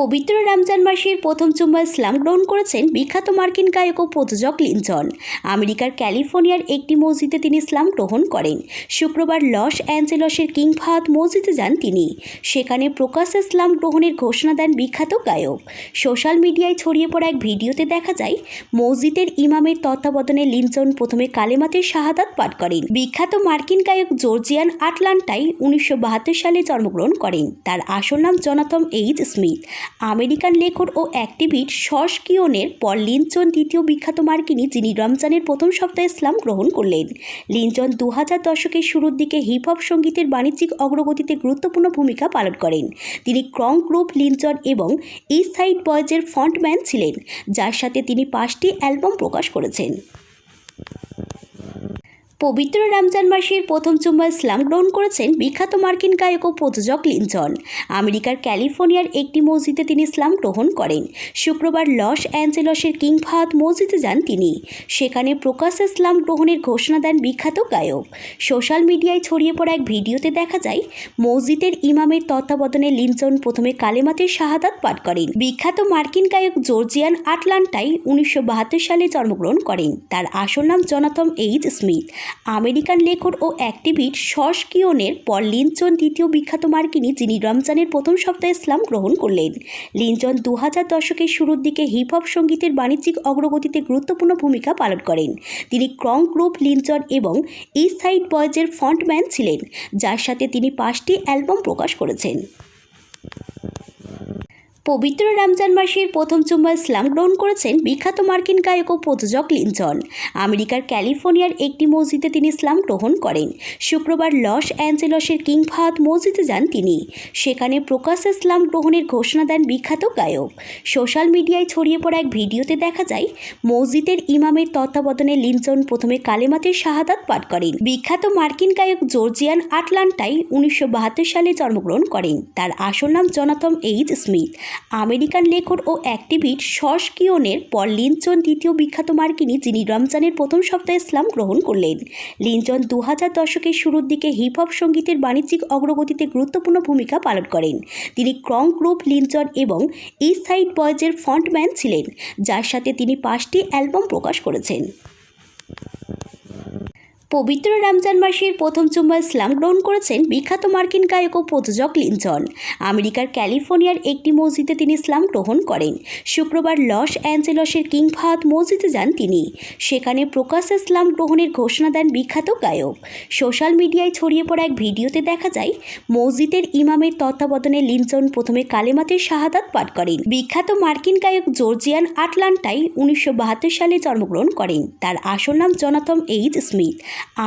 পবিত্র রমজান মাসের প্রথম চুম্বা ইসলাম গ্রহণ করেছেন বিখ্যাত মার্কিন গায়ক ও প্রযোজক লিনচন। আমেরিকার ক্যালিফোর্নিয়ার একটি মসজিদে তিনি ইসলাম গ্রহণ করেন। শুক্রবার লস অ্যাঞ্জেলসের কিং ফাহাদ মসজিদে যান তিনি। সেখানে প্রকাশ ইসলাম গ্রহণের ঘোষণা দেন বিখ্যাত গায়ক। সোশ্যাল মিডিয়ায় ছড়িয়ে পড়া এক ভিডিওতে দেখা যায়, মসজিদের ইমামের তত্ত্বাবধানে লিনচন প্রথমে কালেমাতের শাহাদাত পাঠ করেন। বিখ্যাত মার্কিন গায়ক জর্জিয়ান আটলান্টায় উনিশশো বাহাত্তর সালে জন্মগ্রহণ করেন। তার আসল নাম জনাথম এইচ স্মিথ। আমেরিকান লেখক ও অ্যাক্টিভিস্ট শশ কিওনের পর লিনচন দ্বিতীয় বিখ্যাত মার্কিনী যিনি রমজানের প্রথম সপ্তাহে ইসলাম গ্রহণ করলেন। লিনচন দু হাজার দশকের শুরুর দিকে হিপ হপ সঙ্গীতের বাণিজ্যিক অগ্রগতিতে গুরুত্বপূর্ণ ভূমিকা পালন করেন। তিনি ক্রং গ্রুপ লিনচন এবং ইস্ট সাইড বয়েজের ফ্রন্টম্যান ছিলেন, যার সাথে তিনি পাঁচটি অ্যালবাম প্রকাশ করেছেন। পবিত্র রমজান মাসের প্রথম চুম্বা ইসলাম গ্রহণ করেছেন বিখ্যাত মার্কিন গায়ক ও প্রযোজক লিনচন। আমেরিকার ক্যালিফোর্নিয়ার একটি মসজিদে তিনি ইসলাম গ্রহণ করেন। শুক্রবার লস অ্যাঞ্জেলসের কিং ফাহাদ মসজিদে যান তিনি। সেখানে প্রকাশ ইসলাম গ্রহণের ঘোষণা দেন বিখ্যাত গায়ক। সোশ্যাল মিডিয়ায় ছড়িয়ে পড়া এক ভিডিওতে দেখা যায়, মসজিদের ইমামের তত্ত্বাবধানে লিনচন প্রথমে কালেমাতের শাহাদাত পাঠ করেন। বিখ্যাত মার্কিন গায়ক জর্জিয়ান আটলান্টায় উনিশশো বাহাত্তর সালে জন্মগ্রহণ করেন। তার আসল নাম জনাথম এইচ স্মিথ। আমেরিকান লেখক ও অ্যাক্টিভিস্ট শশ কিওনের পর লিনচন দ্বিতীয় বিখ্যাত মার্কিনী, যিনি রমজানের প্রথম সপ্তাহে ইসলাম গ্রহণ করলেন। লিনচন দু হাজার দশকের শুরুর দিকে হিপ হপ সঙ্গীতের বাণিজ্যিক অগ্রগতিতে গুরুত্বপূর্ণ ভূমিকা পালন করেন। তিনি ক্রং গ্রুপ লিনচন এবং ইস্ট সাইড বয়েজের ফ্রন্টম্যান ছিলেন, যার সাথে তিনি পাঁচটি অ্যালবাম প্রকাশ করেছেন। পবিত্র রমজান মাসের প্রথম চুম্বা ইসলাম গ্রহণ করেছেন বিখ্যাত মার্কিন গায়ক ও প্রযোজক লিনচন। আমেরিকার ক্যালিফোর্নিয়ার একটি মসজিদে তিনি ইসলাম গ্রহণ করেন। শুক্রবার লস অ্যাঞ্জেলসের কিং ফাহাদ মসজিদে যান তিনি। সেখানে প্রকাশ ইসলাম গ্রহণের ঘোষণা দেন বিখ্যাত গায়ক। সোশ্যাল মিডিয়ায় ছড়িয়ে পড়া এক ভিডিওতে দেখা যায়, মসজিদের ইমামের তত্ত্বাবধানে লিনচন প্রথমে কালেমাতের শাহাদাত পাঠ করেন। বিখ্যাত মার্কিন গায়ক জর্জিয়ান আটলান্টায় উনিশশো বাহাত্তর সালে জন্মগ্রহণ করেন। তার আসল নাম জনাথম এইচ স্মিথ। আমেরিকান লেখক ও অ্যাক্টিভিট শশ কিওনের পর লিনচন দ্বিতীয় বিখ্যাত মার্কিনী, যিনি রমজানের প্রথম সপ্তাহে ইসলাম গ্রহণ করলেন। লিনচন দু হাজার দশকের শুরুর দিকে হিপ হপ সঙ্গীতের বাণিজ্যিক অগ্রগতিতে গুরুত্বপূর্ণ ভূমিকা পালন করেন। তিনি ক্রং গ্রুপ লিনচন এবং ইস্ট সাইড বয়েজের ফ্রন্টম্যান ছিলেন, যার সাথে তিনি পাঁচটি অ্যালবাম প্রকাশ করেছেন। পবিত্র রমজান মাসের প্রথম চুম্বা ইসলাম গ্রহণ করেছেন বিখ্যাত মার্কিন গায়ক ও প্রযোজক লিনচন। আমেরিকার ক্যালিফোর্নিয়ার একটি মসজিদে তিনি ইসলাম গ্রহণ করেন। শুক্রবার লস অ্যাঞ্জেলসের কিং ফাহাদ মসজিদে যান তিনি। সেখানে প্রকাশ ইসলাম গ্রহণের ঘোষণা দেন বিখ্যাত গায়ক। সোশ্যাল মিডিয়ায় ছড়িয়ে পড়া এক ভিডিওতে দেখা যায়, মসজিদের ইমামের তত্ত্বাবধানে লিনচন প্রথমে কালেমাতের শাহাদাত পাঠ করেন। বিখ্যাত মার্কিন গায়ক জর্জিয়ান আটলান্টায় উনিশশো বাহাত্তর সালে জন্মগ্রহণ করেন। তার আসল নাম জনাথম এইচ স্মিথ।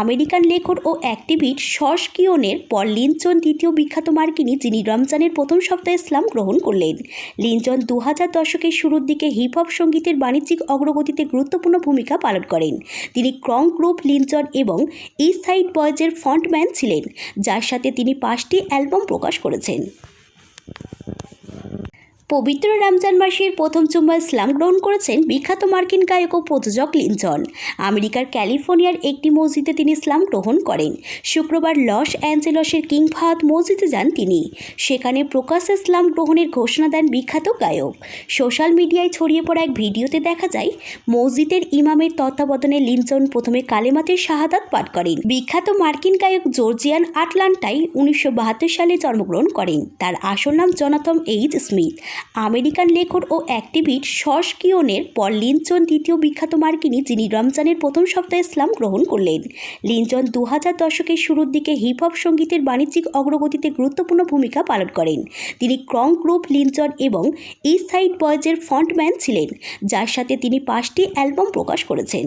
আমেরিকান লেখক ও অ্যাক্টিভিস্ট শশ কিওনের পর লিনচন দ্বিতীয় বিখ্যাত মার্কিনী, যিনি রমজানের প্রথম সপ্তাহে ইসলাম গ্রহণ করলেন। লিনচন দু হাজার দশকের শুরুর দিকে হিপ হপ সঙ্গীতের বাণিজ্যিক অগ্রগতিতে গুরুত্বপূর্ণ ভূমিকা পালন করেন। তিনি ক্রং গ্রুপ লিনচন এবং ইস্ট সাইড বয়েজের ফ্রন্টম্যান ছিলেন, যার সাথে তিনি পাঁচটি অ্যালবাম প্রকাশ করেছেন। পবিত্র রমজান মাসের প্রথম চুম্বা ইসলাম গ্রহণ করেছেন বিখ্যাত মার্কিন গায়ক ও প্রযোজক লিনচন। আমেরিকার ক্যালিফোর্নিয়ার একটি মসজিদে তিনি ইসলাম গ্রহণ করেন। শুক্রবার লস অ্যাঞ্জেলসের কিং ফাহাদ মসজিদে যান তিনি। সেখানে প্রকাশ ইসলাম গ্রহণের ঘোষণা দেন বিখ্যাত গায়ক। সোশ্যাল মিডিয়ায় ছড়িয়ে পড়া এক ভিডিওতে দেখা যায়, মসজিদের ইমামের তত্ত্বাবধানে লিনচন প্রথমে কালেমাতের শাহাদাত পাঠ করেন। বিখ্যাত মার্কিন গায়ক জর্জিয়ান আটলান্টায় উনিশশো সালে জন্মগ্রহণ করেন। তার আসল নাম জনাথম এইচ স্মিথ। আমেরিকান লেখক ও অ্যাক্টিভিস্ট শশ কিওনের পর লিনচন দ্বিতীয় বিখ্যাত মার্কিনী, যিনি রমজানের প্রথম সপ্তাহে ইসলাম গ্রহণ করলেন। লিনচন দু হাজার দশকের শুরুর দিকে হিপ হপ সঙ্গীতের বাণিজ্যিক অগ্রগতিতে গুরুত্বপূর্ণ ভূমিকা পালন করেন। তিনি ক্রং গ্রুপ লিনচন এবং ইস্ট সাইড বয়েজের ফ্রন্টম্যান ছিলেন, যার সাথে তিনি পাঁচটি অ্যালবাম প্রকাশ করেছেন।